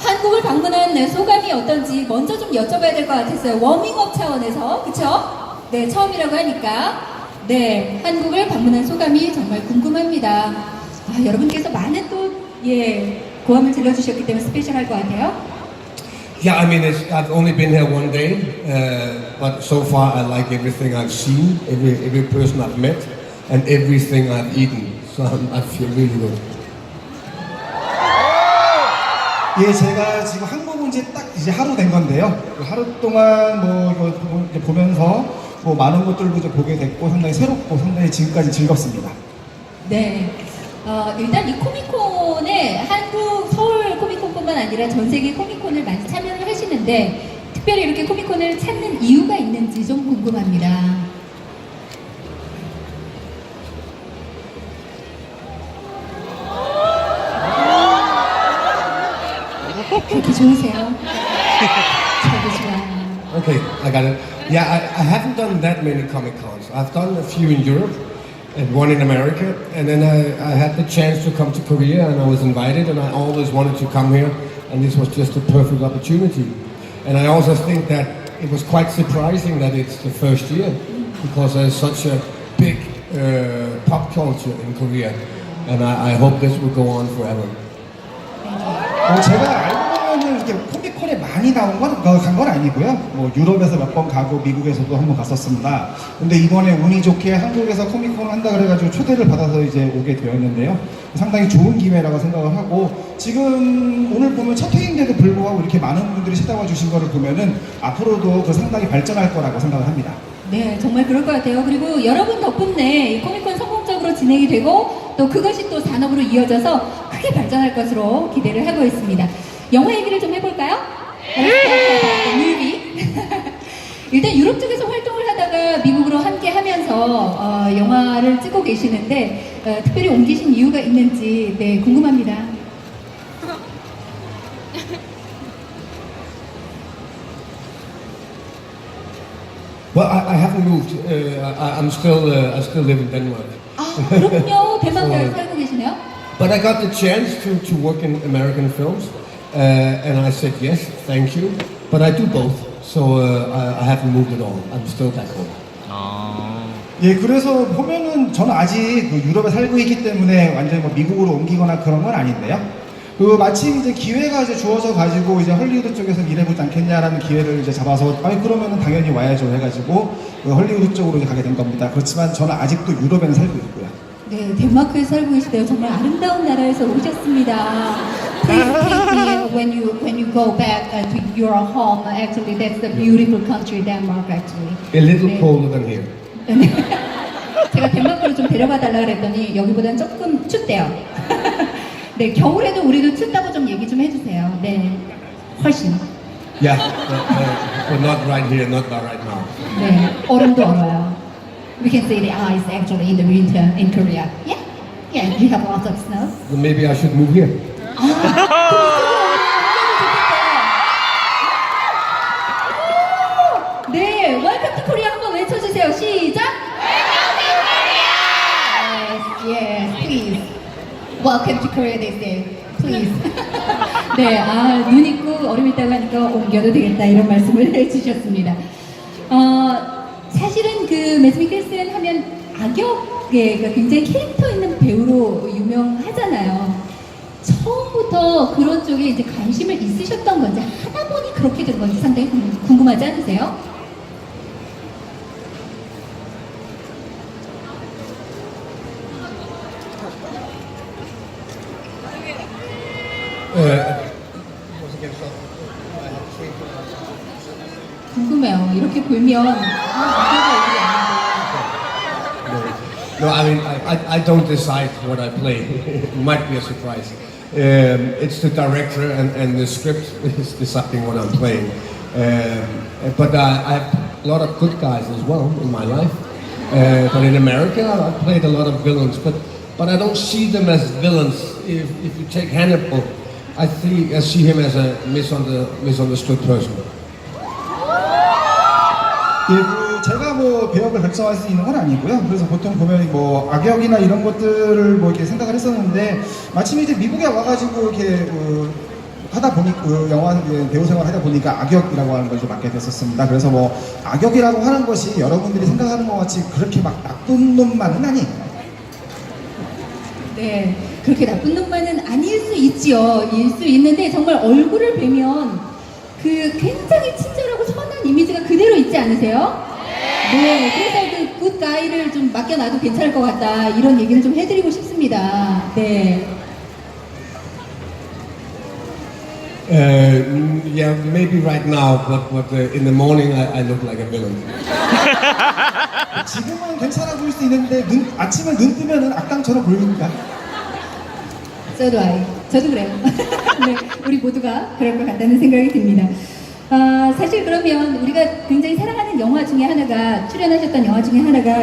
한국을 방문한 네, 소감이 어떤지 먼저 좀 여쭤봐야 될 것 같았어요. 워밍업 차원에서 그쵸? 네 처음이라고 하니까 네 한국을 방문한 소감이 정말 궁금합니다. 아, 여러분께서 많은 또예 고함을 들려주셨기 때문에 스페셜할 것 같아요. Yeah, I mean, it's, I've only been here one day, uh, but so far I like everything I've seen, every every person I've met, and everything I've eaten. So I'm, I feel really good. 예, 제가 지금 한국 온지딱 이제 하루 된 건데요. 그 하루 동안 뭐 이거 보- 이제 보면서 뭐 많은 것들도 이제 보게 됐고 상당히 새롭고 상당히 지금까지 즐겁습니다. 네. 어, 일단 이 코미콘에 한국 서울 코미콘뿐만 아니라 전 세계 코미콘을 많이 참여를 하시는데 특별히 이렇게 코미콘을 찾는 이유가 있는지 좀 궁금합니다. 그렇게 좋으세요? 저도 좋아요. Okay, I got it. Yeah, I, I haven't done that many Comic Cons. I've done a few in Europe and one in America, and then I, I had the chance to come to Korea and I was invited, and I always wanted to come here, and this was just a perfect opportunity. And I also think that it was quite surprising that it's the first year because there's such a big uh, pop culture in Korea, and I, I hope this will go on forever. 어, 제가 알고는 이렇게 코미콘에 많이 나온 건, 간건 아니고요. 뭐 유럽에서 몇 번 가고 미국에서도 한 번 갔었습니다. 근데 이번에 운이 좋게 한국에서 코미콘을 한다 그래가지고 초대를 받아서 이제 오게 되었는데요. 상당히 좋은 기회라고 생각을 하고 지금 오늘 보면 첫 회인데도 불구하고 이렇게 많은 분들이 찾아와 주신 거를 보면은 앞으로도 그 상당히 발전할 거라고 생각을 합니다. 네, 정말 그럴 것 같아요. 그리고 여러분 덕분에 이 코미콘 성공적으로 진행이 되고 또 그것이 또 산업으로 이어져서 크게 발전할 것으로 기대를 하고 있습니다. 영화 얘기를 좀 해볼까요? 뮤비. 일단 유럽 쪽에서 활동을 하다가 미국으로 함께 하면서 어, 영화를 찍고 계시는데 어, 특별히 옮기신 이유가 있는지 네, 궁금합니다. Well, I, I haven't moved. Uh, I, I'm still, uh, I still live in Denmark. 아, 그렇군요. 덴마크에 어. 살고 계시네요. But I got the chance to, to work in American films, uh, and I said yes, thank you. But I do both, so uh, I, I haven't moved at all. I'm still back home. 예, 그래서 보면은 저는 아직 그 유럽에 살고 있기 때문에 완전히 뭐 미국으로 옮기거나 그런 건 아닌데요. 그 마침 이제 기회가 이제 주어져 가지고 이제 헐리우드 쪽에서 일해보지 않겠냐라는 기회를 이제 잡아서 아니 그러면은 당연히 와야죠 해가지고 그 헐리우드 쪽으로 이제 가게 된 겁니다. 그렇지만 저는 아직도 유럽에는 살고 있고요. 네, 덴마크에 살고 계시대요. 정말 아름다운 나라에서 오셨습니다. Please take me when you when you go back uh, to your home. Actually, that's the beautiful country, Denmark. Actually. A little 네. colder than here. 네. 제가 덴마크로 좀 데려가 달라 그랬더니 여기보단 조금 춥대요. 네, 겨울에도 우리도 춥다고 좀 얘기 좀 해주세요. 네, 훨씬. Yeah, but, uh, but not right here, not right now. 네, 얼음도 얼어요. We can see the ice actually in the winter in Korea. Yeah, yeah, you have lots of snow. Then maybe I should move here. Welcome to Korea this day. Please. 네, 아, 눈 있고 얼음 있다고 하니까 옮겨도 되겠다 이런 말씀을 해주셨습니다. 어, 사실은 그 매스 미켈슨 하면 악역의 그러니까 굉장히 캐릭터 있는 배우로 유명하잖아요. 처음부터 그런 쪽에 이제 관심을 있으셨던 건지 하다 보니 그렇게 된 건지 상당히 궁- 궁금하지 않으세요? Uh, 궁금해요. 이렇게 보면 아, 이게 얼굴이 아닌데. no, no, I mean, I, I, I don't decide what I play. it might be a surprise. Um, it's the director and, and the script is deciding what I'm playing. Um, but uh, I have a lot of good guys as well in my life. Uh, but in America, I've played a lot of villains, but, but I don't see them as villains. If, if you take Hannibal, I see, I see him as a misunder, misunderstood person. 예, 그 제가 뭐 배역을 결정할 수 있는 건 아니고요. 그래서 보통 보면 뭐 악역이나 이런 것들을 뭐 이렇게 생각을 했었는데 마침 이제 미국에 와가지고 이렇게 그 하다 보니 그 영화 예, 배우 생활 하다 보니까 악역이라고 하는 걸 좀 맡게 됐었습니다. 그래서 뭐 악역이라고 하는 것이 여러분들이 생각하는 것 같이 그렇게 막 나쁜 놈만은 아니에요. 네, 그렇게 나쁜 놈만은 아닐 수 있지요. 일 수 있는데 정말 얼굴을 뵈면 그 굉장히 친절하고 선한 이미지가 그대로 있지 않으세요? 네, 그래서 그 굿가이를 좀 맡겨놔도 괜찮을 것 같다 이런 얘기를 좀 해드리고 싶습니다. 네, Uh, yeah, maybe right now, but, but uh, in the morning I, I look like a villain. 지금은 괜찮아 보일 수 있는데 눈, 아침에 눈 뜨면은 악당처럼 보입니다. 저도 아이, 저도 그래요. 네, 우리 모두가 그럴 것 같다는 생각이 듭니다. 아, 사실 그러면 우리가 굉장히 사랑하는 영화 중에 하나가 출연하셨던 영화 중에 하나가.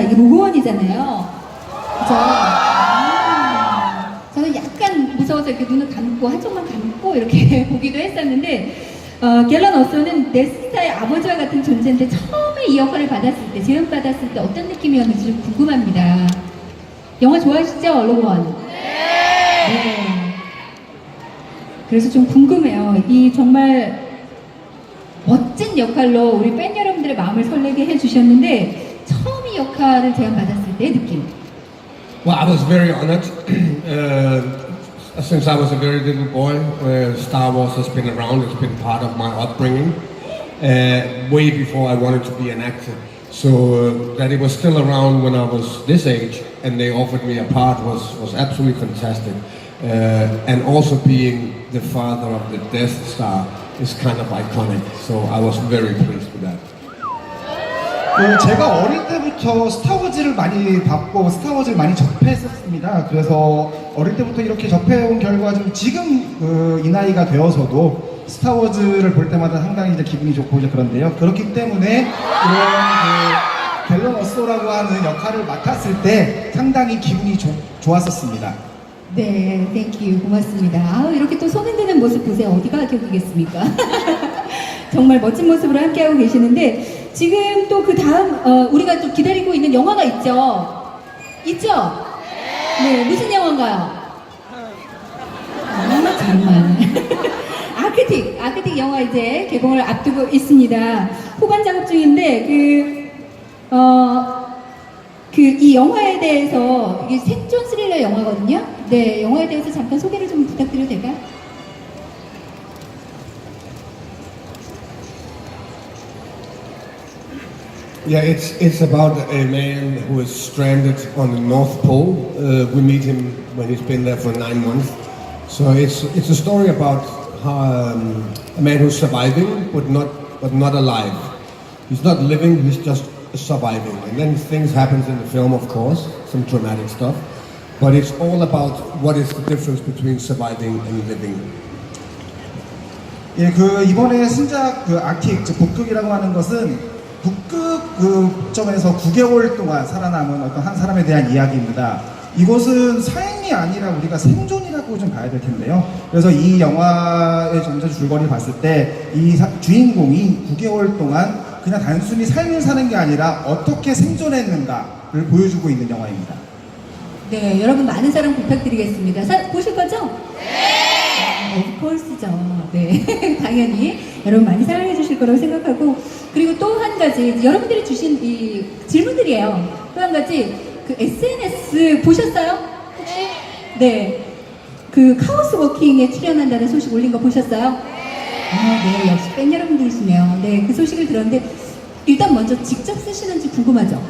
그죠? 아, 저는 약간 무서워서 이렇게 눈을 감고 한쪽만 감고 이렇게 보기도 했었는데 어, 갤런 어소는 데스타의 아버지와 같은 존재인데 처음에 이 역할을 받았을 때 제안 받았을 때 어떤 느낌이었는지 좀 궁금합니다. 영화 좋아하시죠, 로그원? 네. 그래서 좀 궁금해요. 이 정말 멋진 역할로 우리 팬 여러분들의 마음을 설레게 해주셨는데 처음 이 역할을 제안받았을 때 느낌. Well, I was very honored. uh, since I was a very little boy, uh, Star Wars has been around. It's been part of my upbringing, uh, way before I wanted to be an actor. So uh, that it was still around when I was this age, and they offered me a part was was absolutely fantastic. Uh, and also being the father of the Death Star is kind of iconic. So I was very pleased with that. 그 제가 어릴 때부터 스타워즈를 많이 봤고 스타워즈를 많이 접했었습니다. 그래서 어릴 때부터 이렇게 접해온 결과 좀 지금 그 이 나이가 되어서도 스타워즈를 볼 때마다 상당히 이제 기분이 좋고 이제 그런데요. 그렇기 때문에 이런 그 어소라고 하는 역할을 맡았을 때 상당히 기분이 좋- 좋았었습니다. 네, 땡큐 고맙습니다. 아우 이렇게 또 손 흔드는 모습 보세요. 어디가 악역이겠습니까? 정말 멋진 모습으로 함께하고 계시는데 지금 또 그 다음 어, 우리가 좀 기다리고 있는 영화가 있죠? 있죠? 네, 무슨 영화인가요? 아, 정말. 아크틱, 아크틱 영화 이제 개봉을 앞두고 있습니다. 후반 작업 중인데, 그, 어, 그 이 영화에 대해서, 이게 생존 스릴러 영화거든요? 네, 영화에 대해서 잠깐 소개를 좀 부탁드려도 될까요? Yeah, it's it's about a man who is stranded on the North Pole. Uh, we meet him when he's been there for nine months. So it's it's a story about um, a man who's surviving but not but not alive. He's not living. He's just surviving. And then things happens in the film, of course, some dramatic stuff. But it's all about what is the difference between surviving and living. 예, 그 이번에 신작 그 아틱 즉 북극이라고 하는 것은 북극 그 점에서 9개월 동안 살아남은 어떤 한 사람에 대한 이야기입니다. 이곳은 삶이 아니라 우리가 생존 이라고 좀 봐야 될 텐데요. 그래서 이 영화의 전체 줄거리 봤을 때 이 주인공이 9개월 동안 그냥 단순히 삶을 사는 게 아니라 어떻게 생존했는가를 보여주고 있는 영화입니다. 네, 여러분 많은 사랑 부탁드리겠습니다. 사, 보실 거죠? 네. course죠. 네, 당연히 여러분 많이 사랑해 주실 거라고 생각하고 그리고 또 한 가지 여러분들이 주신 이 질문들이에요. 또 한 가지 그 SNS 보셨어요? 혹시? 네. 그 카오스 워킹에 출연한다는 소식 올린 거 보셨어요? 아, 네, 역시 팬 여러분들이시네요. 네, 그 소식을 들었는데 일단 먼저 직접 쓰시는지 궁금하죠?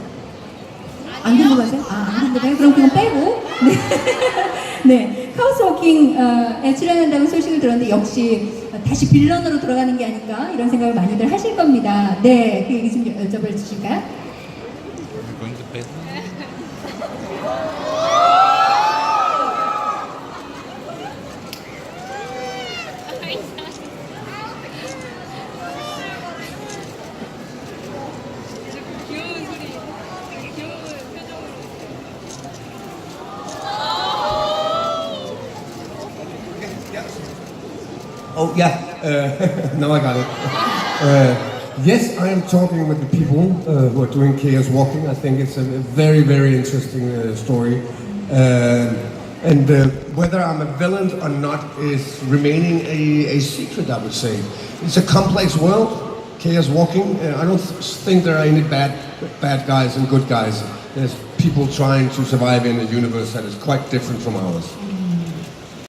안 궁금하세요? 아, 안 궁금해요? 그럼 그건 빼고. 네. 네. 카우스 워킹에 출연한다는 소식을 들었는데 역시 다시 빌런으로 돌아가는 게 아닌가 이런 생각을 많이들 하실 겁니다. 네. 그 얘기 좀 여쭤봐 주실까요? Oh yeah, uh, now I got it. Uh, yes, I am talking with the people uh, who are doing Chaos Walking. I think it's a very, very interesting uh, story. Um And uh, whether I'm a villain or not is remaining a, a secret, I would say. It's a complex world. Chaos walking. Uh, I don't think there are any bad, bad guys and good guys. There's people trying to survive in a universe that is quite different from ours.